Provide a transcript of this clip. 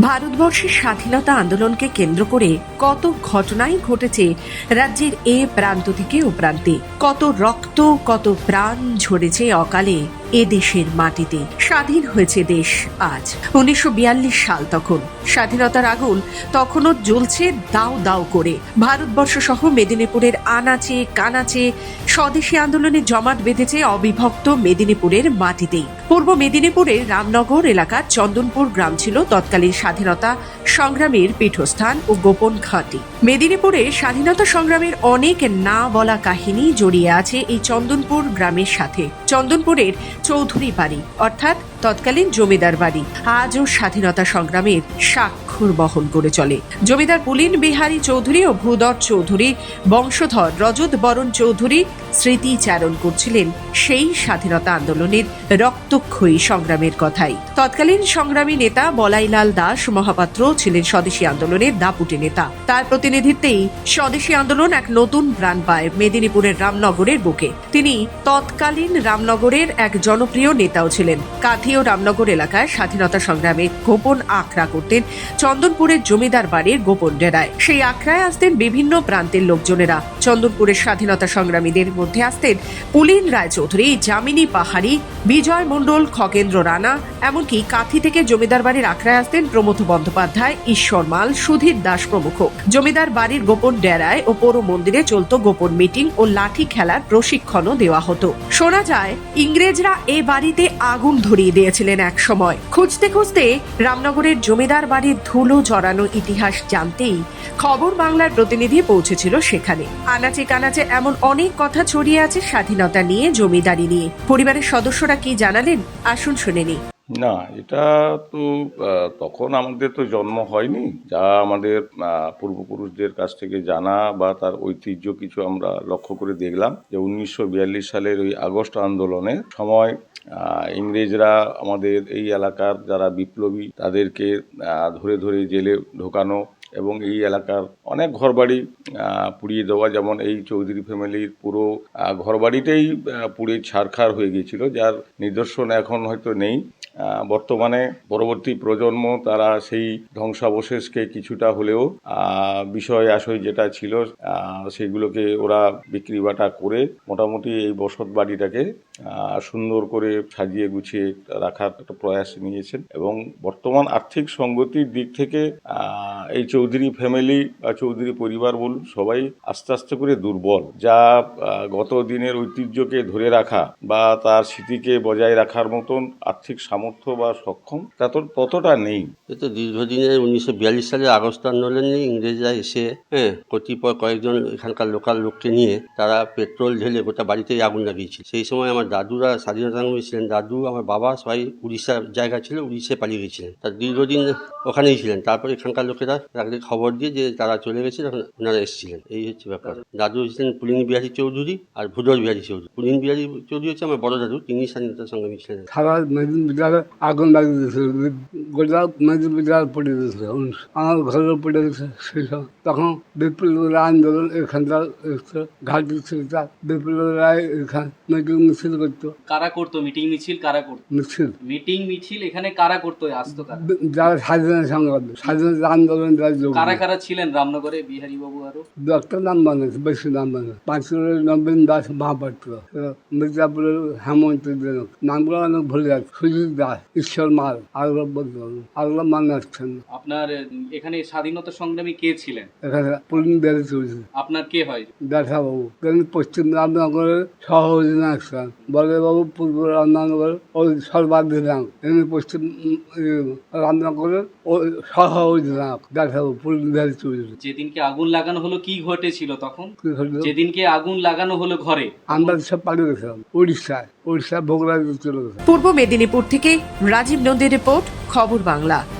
ভারতবর্ষের স্বাধীনতা আন্দোলনকে কেন্দ্র করে কত ঘটনাই ঘটেছে রাজ্যের এ প্রান্ত থেকে ও প্রান্তে। কত রক্ত, কত প্রাণ ঝরেছে অকালে। এ দেশের মাটিতে স্বাধীন হয়েছে দেশ আজ। উনিশশো সাল তখন স্বাধীনতার আগুন তখনও জ্বলছে দাও দাও করে। ভারতবর্ষ সহ মেদিনীপুরের আনাচে, কানাচে স্বদেশী আন্দোলনে জমাট বেঁধেছে অবিভক্ত মেদিনীপুরের মাটিতেই। পূর্ব মেদিনীপুরের রামনগর এলাকার চন্দনপুর গ্রাম ছিল তৎকালীন স্বাধীনতা সংগ্রামের পীঠস্থান ও গোপন ঘাঁটি। মেদিনীপুরে স্বাধীনতা সংগ্রামের অনেক না বলা কাহিনী জড়িয়ে আছে এই চন্দনপুর গ্রামের সাথে। চন্দনপুরের চৌধুরী বাড়ি অর্থাৎ তৎকালীন জমিদার বাড়ি। আজও স্বাধীনতা সংগ্রামের স্বাক্ষর বহন করে চলে। জমিদার পুলিন বিহারী চৌধুরী ও ভূধর চৌধুরী, বংশধর রজত বরণ চৌধুরী স্মৃতিচারণ করছিলেন সেই স্বাধীনতা আন্দোলনের রক্তক্ষয়ী সংগ্রামের কথাই। তৎকালীন সংগ্রামী নেতা বলাইলাল দাস মহাপাত্র ছিলেন স্বদেশী আন্দোলনের দাপুটে নেতা। তার প্রতিনিধিত্বেই স্বদেশী আন্দোলন এক নতুন প্রাণ পায় মেদিনীপুরের রামনগরের বুকে। তিনি তৎকালীন রামনগরের এক জনপ্রিয় নেতাও ছিলেন। কাথি ও রামনগর এলাকায় স্বাধীনতা সংগ্রামে গোপন আখড়া করতেন চন্দনপুরের জমিদার বাড়ির গোপন ডেরায়। সেই আখড়ায় আসতেন বিভিন্ন প্রান্তের লোকজনেরা। চন্দনপুরের স্বাধীনতা সংগ্রামীদের মধ্যে আসতেন পুলিন রায়চৌধুরী, যামিনী পাহাড়ি, বিজয় মণ্ডল, খগেন্দ্র রানা, এমনকি কাথি থেকে জমিদার বাড়ির আখড়ায় আসতেন প্রমথ বন্দ্যোপাধ্যায়, ঈশ্বর মাল, সুধীর দাস প্রমুখ। জমিদার বাড়ির গোপন ডেরায় ও পৌর মন্দিরে চলত গোপন মিটিং ও লাঠি খেলার প্রশিক্ষণও দেওয়া হতো। শোনা যায়, ইংরেজরা এ বাড়িতে আগুন ধরিয়ে দিয়েছিলেন এক সময় খুঁজতে খুঁজতে রামনগরের জমিদার বাড়ির ধুলো জড়ানো ইতিহাস জানতেই খবর বাংলার প্রতিনিধি পৌঁছেছিল সেখানে। আনাচে কানাচে এমন অনেক কথা ছড়িয়ে আছে স্বাধীনতা নিয়ে, জমিদারি নিয়ে। পরিবারের সদস্যরা কি জানালেন, আসুন শুনে না, এটা তো তখন আমাদের তো জন্ম হয়নি। যা আমাদের পূর্বপুরুষদের কাছ থেকে জানা বা তার ঐতিহ্য কিছু আমরা লক্ষ্য করে দেখলাম যে উনিশশো বিয়াল্লিশ সালের ওই আগস্ট আন্দোলনের সময় ইংরেজরা আমাদের এই এলাকার যারা বিপ্লবী তাদেরকে ধরে ধরে জেলে ঢোকানো এবং এই এলাকার অনেক ঘরবাড়ি পুড়িয়ে দেওয়া। যেমন এই চৌধুরী ফ্যামিলির পুরো ঘরবাড়িটাই পুড়ে ছারখার হয়ে গিয়েছিল, যার নিদর্শন এখন হয়তো নেই। বর্তমানে পরবর্তী প্রজন্ম, তারা সেই ধ্বংসাবশেষকে কিছুটা হলেও বিষয় আশয় যেটা ছিল সেগুলোকে ওরা বিক্রি বাটা করে মোটামুটি এই বসত বাড়িটাকে সুন্দর করে সাজিয়ে গুছিয়ে রাখার একটা প্রয়াস নিয়েছেন। এবং বর্তমান আর্থিক সঙ্গতির দিক থেকে এই চৌধুরী ফ্যামিলি বা চৌধুরী পরিবার বলুন, সবাই আস্তে আস্তে করে দুর্বল। যা গত দিনের ঐতিহ্যকে ধরে রাখা বা তার স্মৃতিকে বজায় রাখার মতন আর্থিক সামর্থ্য বা সক্ষম, তা তো ততটা নেই। এ তো দীর্ঘদিনের উনিশশো বিয়াল্লিশ সালের আগস্ট আন্দোলনে ইংরেজরা এসে হ্যাঁ কতিপয় কয়েকজন এখানকার লোকাল লোককে নিয়ে তারা পেট্রোল ঢেলে গোটা বাড়িতেই আগুন লাগিয়েছিল। সেই সময় আমার দাদুরা স্বাধীনতা ছিলেন। দাদু, আমার বাবা সবাই উড়িষ্যার জায়গা ছিল, উড়িষ্যায় পালিয়ে গেছিলেন। তার দীর্ঘদিন ওখানেই ছিলেন। তারপর এখানকার লোকেরা তাকে খবর দিয়ে যে তারা চলে গেছে তখন ওনারা এসেছিলেন। এই হচ্ছে ব্যাপার। দাদু ছিলেন পুলিন বিহারী চৌধুরী আর ভুদর বিহারী চৌধুরী। পুলিন বিহারী চৌধুরী হচ্ছে আমার বড় দাদু তিনি স্বাধীনতা সংগ্রামী ছিলেন। সারা মেদিন বিদ্যালয়ে আগুন লাগিয়ে দিয়েছিল গোটা মেদিন বিদ্যালয় পড়ে দিয়েছিল আমার ঘরেও পড়ে গেছে সেই সময় তখন বিপ্লবের আন্দোলন এখানকার ঘাটি ছিল তার বিপ্লবীরা এখান মিটিং মিছিল করতো। কারা করতো? মিটিং মিছিল কারা করতো? মিছিল। মিটিং মিছিল এখানে কারা করতো? আসতো যারা স্বাধীনতা সংগ্রাম স্বাধীনতা আন্দোলন যারা কারা কারা ছিলেন? রামনগরে বিহারী বাবু আরও বেশি পাঁচুরের নবীন দাস মহাপাত্র মির্জাপুরের হেমন্ত জনক। নামগুলো অনেক ভুলে যাচ্ছে সুজিত দাস ঈশ্বর মাল আরও বলতে পারব মানে আসছেন আপনার এখানে স্বাধীনতা সংগ্রামী কে ছিলেন? এখানে পুলিন বেড়ে চলছে। আপনার কে হয়? দেখা বাবু তিনি পশ্চিম রামনগরের সহ অধিনায়ক বলে বাবু পূর্ব রামনগরের ওই সর্বাধিনায়ক। তিনি পশ্চিম রামনগরের ওই সহ অধিনায়ক দেখা যেদিনকে আগুন লাগানো হলো কি ঘটেছিল তখন? যেদিনকে আগুন লাগানো হলো ঘরে। আমরা সব পালিয়ে গেছিলাম উড়িষ্যায় উড়িষ্যা বগুড়া চলে গেছে। পূর্ব মেদিনীপুর থেকে রাজীব নন্দীর রিপোর্ট খবর বাংলা।